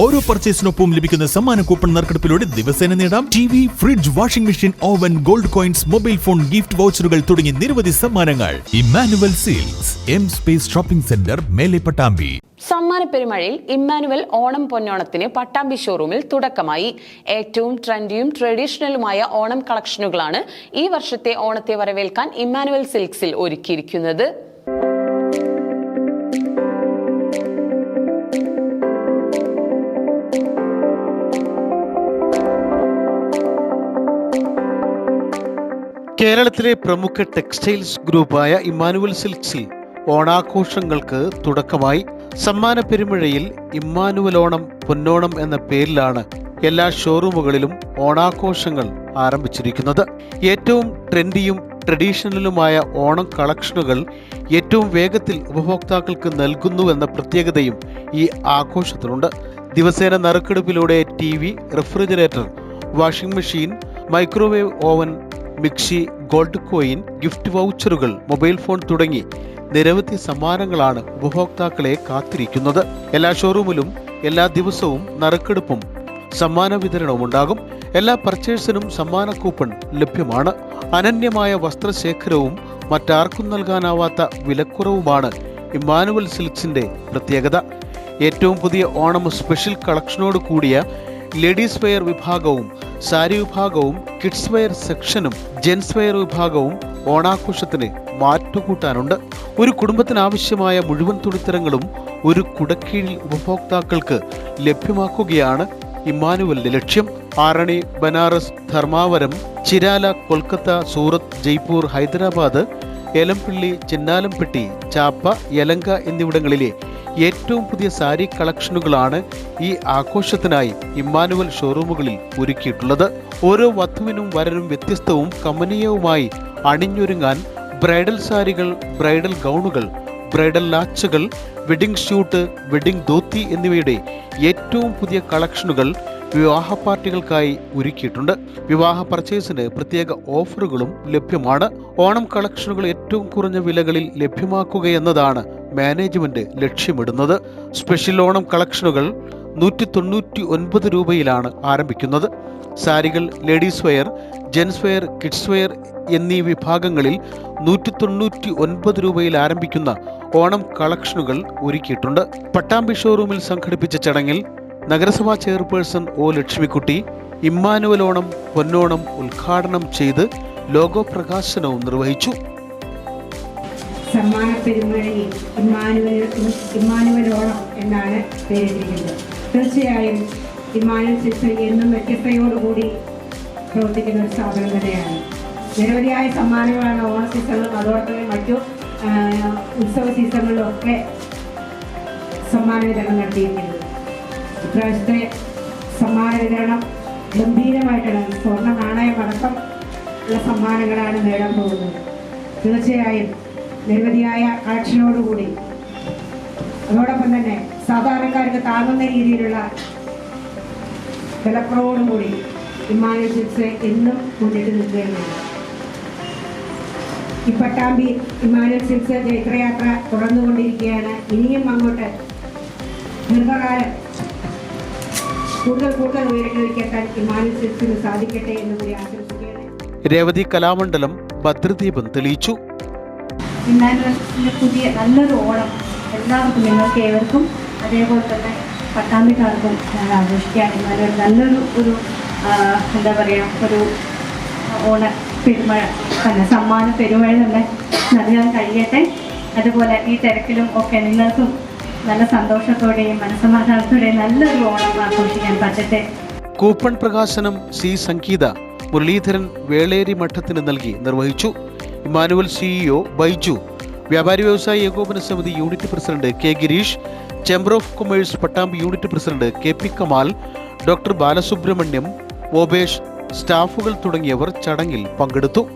ഓരോ പർച്ചേസിനൊപ്പം ലഭിക്കുന്ന സമ്മാന കൂപ്പൺ നറുക്കെടുപ്പിലൂടെ ദിവസേന നേടാം. T V fridge washing machine oven gold coins mobile phone gift വൗച്ചറുകൾ തുടങ്ങി നിരവധി സമ്മാനങ്ങൾ. Emmanuel silks M space shopping centre മേലെ പട്ടാമ്പി. സമ്മാന പെരുമഴയിൽ ഇമ്മാനുവൽ ഓണം പൊന്നോണത്തിന് പട്ടാമ്പി ഷോറൂമിൽ തുടക്കമായി. ഏറ്റവും ട്രെൻഡിയും ട്രഡീഷണലുമായ ഓണം കളക്ഷനുകളാണ് ഈ വർഷത്തെ ഓണത്തെ വരവേൽക്കാൻ ഇമ്മാനുവൽ സിൽക്സിൽ ഒരുക്കിയിരിക്കുന്നത്. കേരളത്തിലെ പ്രമുഖ ടെക്സ്റ്റൈൽസ് ഗ്രൂപ്പായ ഇമ്മാനുവൽ സിൽക്സിൽ ഓണാഘോഷങ്ങൾക്ക് തുടക്കമായി സമ്മാന പെരുമഴയിൽ ഇമ്മാനുവൽ ഓണം പൊന്നോണം എന്ന പേരിലാണ് എല്ലാ ഷോറൂമുകളിലും ഓണാഘോഷങ്ങൾ ആരംഭിച്ചിരിക്കുന്നത്. ഏറ്റവും ട്രെൻഡിയും ട്രഡീഷണലുമായ ഓണം കളക്ഷനുകൾ ഏറ്റവും വേഗത്തിൽ ഉപഭോക്താക്കൾക്ക് നൽകുന്നുവെന്ന പ്രത്യേകതയും ഈ ആഘോഷത്തിലുണ്ട്. ദിവസേന നറുക്കെടുപ്പിലൂടെ T V refrigerator washing machine microwave oven mixie gold coin gift വൗച്ചറുകൾ mobile phone തുടങ്ങി നിരവധി സമ്മാനങ്ങളാണ് ഉപഭോക്താക്കളെ കാത്തിരിക്കുന്നത്. എല്ലാ ഷോറൂമിലും എല്ലാ ദിവസവും നറുക്കെടുപ്പും സമ്മാന വിതരണവും ഉണ്ടാകും. എല്ലാ പർച്ചേഴ്സിനും സമ്മാന കൂപ്പൺ ലഭ്യമാണ്. അനന്യമായ വസ്ത്രശേഖരവും മറ്റാർക്കും നൽകാനാവാത്ത വിലക്കുറവുമാണ് ഇമ്മാനുവൽ സിൽക്സിന്റെ പ്രത്യേകത. ഏറ്റവും പുതിയ ഓണം സ്പെഷ്യൽ കളക്ഷനോട് കൂടിയ ലേഡീസ് വെയർ വിഭാഗവും സാരി വിഭാഗവും കിഡ്സ് വെയർ സെക്ഷനും ജെൻസ് വെയർ വിഭാഗവും ഓണാഘോഷത്തിന് മാറ്റുകൂട്ടാനുണ്ട്. ഒരു കുടുംബത്തിനാവശ്യമായ മുഴുവൻ തുണിത്തരങ്ങളും ഒരു കുടക്കീഴിൽ ഉപഭോക്താക്കൾക്ക് ലഭ്യമാക്കുകയാണ് ഇമ്മാനുവലിന്റെ ലക്ഷ്യം. ആരണി ബനാറസ് ധർമാവരം ചിരാല കൊൽക്കത്ത സൂറത്ത് ജയ്പൂർ ഹൈദരാബാദ് എലംപിള്ളി ചിന്നാലംപെട്ടി ചാപ്പ യലങ്ക എന്നിവിടങ്ങളിലെ ഏറ്റവും പുതിയ സാരി കളക്ഷനുകളാണ് ഈ ആഘോഷത്തിനായി ഇമ്മാനുവൽ ഷോറൂമുകളിൽ ഒരുക്കിയിട്ടുള്ളത്. ഓരോ വധുവിനും വരനും വ്യത്യസ്തവും കമനീയവുമായി അണിഞ്ഞൊരുങ്ങാൻ ബ്രൈഡൽ സാരികൾ ബ്രൈഡൽ ഗൗണുകൾ ബ്രൈഡൽ ലാച്ചുകൾ വെഡിംഗ് ഷൂട്ട് വെഡിംഗ് ധോത്തി എന്നിവയുടെ ഏറ്റവും പുതിയ കളക്ഷനുകൾ വിവാഹ പാർട്ടികൾക്കായി ഒരുക്കിയിട്ടുണ്ട്. വിവാഹ പർച്ചേസിന് പ്രത്യേക ഓഫറുകളും ലഭ്യമാണ്. ഓണം കളക്ഷനുകൾ ഏറ്റവും കുറഞ്ഞ വിലകളിൽ ലഭ്യമാക്കുക എന്നതാണ് മാനേജ്മെന്റ് ലക്ഷ്യമിടുന്നത്. സ്പെഷ്യൽ ഓണം കളക്ഷനുകൾ നൂറ്റി തൊണ്ണൂറ്റി ഒൻപത് രൂപയിലാണ് ആരംഭിക്കുന്നത്. സാരികൾ ladies wear gents wear kids wear എന്നീ വിഭാഗങ്ങളിൽ നൂറ്റി തൊണ്ണൂറ്റി ഒൻപത് രൂപയിൽ ആരംഭിക്കുന്ന ഓണം കളക്ഷനുകൾ ഒരുക്കിയിട്ടുണ്ട്. പട്ടാമ്പി ഷോറൂമിൽ സംഘടിപ്പിച്ച ചടങ്ങിൽ നഗരസഭാ chairperson O Lakshmikutty Emmanuel Onam Ponnonam ഉദ്ഘാടനം ചെയ്ത് ലോഗോ പ്രകാശനവും നിർവഹിച്ചു. സമ്മാന പെരുമഴയിൽ ഇമ്മാനുവൽ ഇമ്മാനുവലോളം എന്നാണ് പേരിട്ടിരിക്കുന്നത്. തീർച്ചയായും ഇമ്മാനുവൽ ശിക്ഷ എന്നും വ്യത്യസ്തയോടുകൂടി പ്രവർത്തിക്കുന്ന ഒരു സ്ഥാപനം തന്നെയാണ്. നിരവധിയായ സമ്മാനങ്ങളാണ് ഓണ സീസണിലും അതോടൊപ്പം മറ്റു ഉത്സവ സീസണുകളിലും ഒക്കെ സമ്മാന വിതരണം നടത്തിയിരിക്കുന്നത്. ഇപ്രാവശ്യത്തെ സമ്മാന വിതരണം ഗംഭീരമായിട്ടാണ്. സ്വർണ നാണയം അടക്കം ഉള്ള സമ്മാനങ്ങളാണ് നേടാൻ പോകുന്നത്. തീർച്ചയായും നിരവധിയായ കളക്ഷനോടുകൂടി അതോടൊപ്പം തന്നെ സാധാരണക്കാർക്ക് താങ്ങുന്ന രീതിയിലുള്ള വിലക്കുറവോടുകൂടി ഇമ്മാനുവൽ ചിപ്സ് എന്നും മുന്നിട്ട് നിൽക്കുകയാണ്. ഈ പട്ടാമ്പി ഇമ്മാനുവൽ ചിപ്സ് ജൈത്രയാത്ര തുടർന്നുകൊണ്ടിരിക്കുകയാണ്. ഇനിയും അങ്ങോട്ട് ദീർഘകാലം കൂടുതൽ കൂടുതൽ ഉയരങ്ങളിലേക്ക് എത്താൻ ഇമ്മാനുവൽ സിൽക്സിന് സാധിക്കട്ടെ എന്ന് കൂടി ആശംസിക്കുകയാണ്. രേവതി കലാമണ്ഡലം ഭദ്രദീപം തെളിയിച്ചു. ഇമ്മാനുവലിന്റെ പുതിയ നല്ലൊരു ഓണം എല്ലാവർക്കും നിങ്ങൾക്ക് ഏവർക്കും അതേപോലെ തന്നെ പട്ടാമ്പിക്കാർക്കും ഞാൻ ആഘോഷിക്കാൻ ഇമ്മാനുവൽ നല്ലൊരു ഒരു എന്താ പറയുക ഒരു ഓണ പെരുമഴ തന്നെ സമ്മാന പെരുമഴ തന്നെ നൽകാൻ കഴിയട്ടെ. അതുപോലെ ഈ തിരക്കിലും ഒക്കെ നിങ്ങൾക്കും നല്ല സന്തോഷത്തോടെയും മനസ്സമാധാനത്തോടെയും നല്ലൊരു ഓണം ആഘോഷിക്കാൻ പറ്റട്ടെ. കൂപ്പൺ പ്രകാശനം സി സംഗീത മുരളീധരൻ വേളേരി മഠത്തിന് നൽകി നിർവഹിച്ചു. Emmanuel CEO Baiju. വ്യാപാരി വ്യവസായ ഏകോപന സമിതി unit president K Girish. Chamber of commerce Pattambi unit president K P Kamal. Doctor Balasubramaniam ഓബേഷ് സ്റ്റാഫുകൾ തുടങ്ങിയവർ ചടങ്ങിൽ പങ്കെടുത്തു.